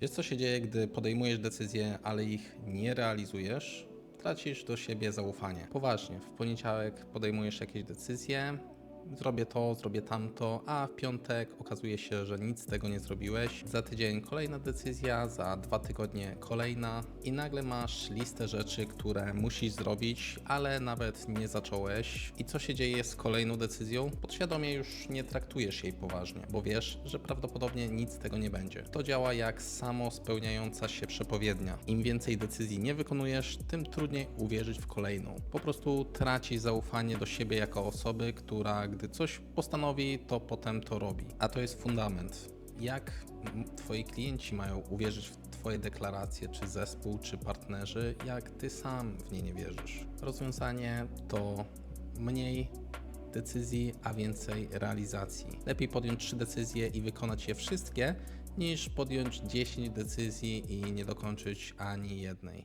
Wiesz, co się dzieje, gdy podejmujesz decyzje, ale ich nie realizujesz? Tracisz do siebie zaufanie. Poważnie, w poniedziałek podejmujesz jakieś decyzje, zrobię to, zrobię tamto, a w piątek okazuje się, że nic z tego nie zrobiłeś. Za tydzień kolejna decyzja, za dwa tygodnie kolejna i nagle masz listę rzeczy, które musisz zrobić, ale nawet nie zacząłeś. I co się dzieje z kolejną decyzją? Podświadomie już nie traktujesz jej poważnie, bo wiesz, że prawdopodobnie nic z tego nie będzie. To działa jak samo spełniająca się przepowiednia. Im więcej decyzji nie wykonujesz, tym trudniej uwierzyć w kolejną. Po prostu tracisz zaufanie do siebie jako osoby, która gdy coś postanowi, to potem to robi. A to jest fundament. Jak twoi klienci mają uwierzyć w twoje deklaracje, czy zespół, czy partnerzy, jak ty sam w nie nie wierzysz? Rozwiązanie to mniej decyzji, a więcej realizacji. Lepiej podjąć trzy decyzje i wykonać je wszystkie, niż podjąć 10 decyzji i nie dokończyć ani jednej.